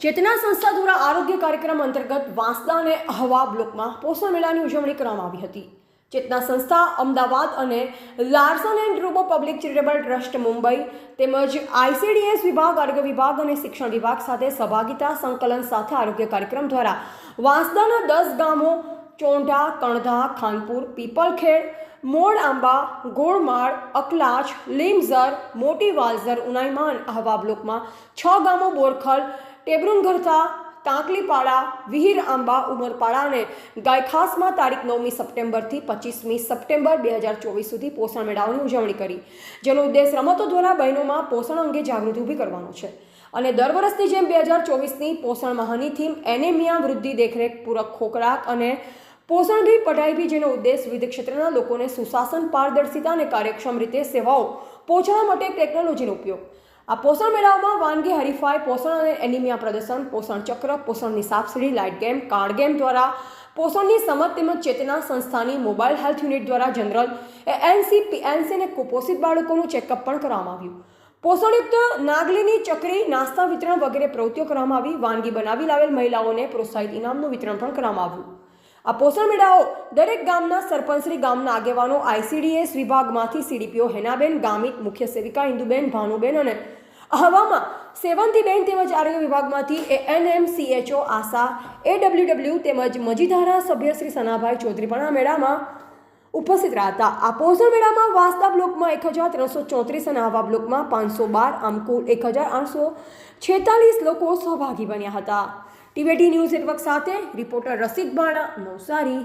ચેતના સંસ્થા દ્વારા આરોગ્ય કાર્યક્રમ અંતર્ગત વાંસદા અને અહવા બ્લોકમાં પોષણ મેળાની ઉજવણી કરવામાં આવી હતી. ચેતના સંસ્થા, અમદાવાદ અને લાર્સન એન્ડ રૂબો પબ્લિક ચેરિટેબલ ટ્રસ્ટ, મુંબઈ તેમજ આઈસીડીએસ વિભાગ, આરોગ્ય વિભાગ અને શિક્ષણ વિભાગ સાથે સહભાગિતા સંકલન સાથે આરોગ્ય કાર્યક્રમ દ્વારા વાંસદાના દસ ગામો ચોંઢા, કણધા, ખાનપુર, પીપલખેડ મોડ આંબા ગોળમાળ, અકલાચ, લીમઝર, મોટી વાલઝર, ઉનાઈમાન આહવા બ્લોકમાં છ ગામો બોરખલ ટેબરુનગરથા કાંકલીપાડા વિહીર આંબા ઉમરપાડા અને ગાયખાસમાં તારીખ નવમી સપ્ટેમ્બરથી પચીસમી સપ્ટેમ્બર બે હજાર ચોવીસ સુધી પોષણ મેળાઓની ઉજવણી કરી. જેનો ઉદ્દેશ રમતો દ્વારા બહેનોમાં પોષણ અંગે જાગૃતિ ઊભી કરવાનો છે. અને દર વર્ષની જેમ બે હજાર ચોવીસની પોષણ માહની થીમ એનેમિયા વૃદ્ધિ દેખરેખ, પૂરક ખોરાક અને પોષણ ભી પઢાઈ ભી, જેનો ઉદ્દેશ વિવિધ ક્ષેત્રના લોકોને સુશાસન, પારદર્શિતા અને કાર્યક્ષમ રીતે સેવાઓ પહોંચવા માટે ટેકનોલોજીનો ઉપયોગ. આ પોષણ મેળાઓમાં વાનગી, હરીફાઈ, પોષણ અને એનિમિયા પ્રદર્શન, પોષણ ચક્ર, પોષણની સાપસીડી લાઇટ ગેમ, કાર્ડ ગેમ દ્વારા પોષણની સમજ તેમજ ચેતના સંસ્થાની મોબાઈલ હેલ્થ યુનિટ દ્વારા જનરલ એનસી પીએનસી અને કુપોષિત બાળકોનું ચેકઅપ પણ કરવામાં આવ્યું. પોષણયુક્ત નાગલીની ચકરી, નાસ્તા વિતરણ વગેરે પ્રવૃત્તિઓ કરવામાં આવી. વાનગી બનાવી લાવેલ મહિલાઓને પ્રોત્સાહિત ઇનામનું વિતરણ પણ કરવામાં આવ્યું. આ પોષણ મેળાઓ દરેક ગામના સરપંચશ્રી ગામના આગેવાનો, આઈસીડીએસ વિભાગમાંથી સીડીપીઓ હેનાબેન, ગામિત મુખ્ય સેવિકા ઇન્દુબેન, ભાનુબેન અને હવામાં સેવંતીબેન તેમજ આરોગ્ય વિભાગમાંથી એએનએમ સીએચઓ આશા, એડબ્લ્યુડબ્લ્યુ તેમજ મજીધારા સભ્ય શ્રી સનાભાઈ ચૌધરી પણ આ મેળામાં ઉપસ્થિત રહ્યા હતા. આ પોષણ મેળામાં વાસ્તા બ્લોકમાં એક હજાર ત્રણસો ચોત્રીસ અને આવા બ્લોકમાં પાંચસો બાર, આમ કુલ એક હજાર આઠસો છેતાલીસ લોકો સહભાગી બન્યા હતા. ટીવીટી ન્યૂઝ નેટવર્ક સાથે રિપોર્ટર રસિક બાણા નવસારી.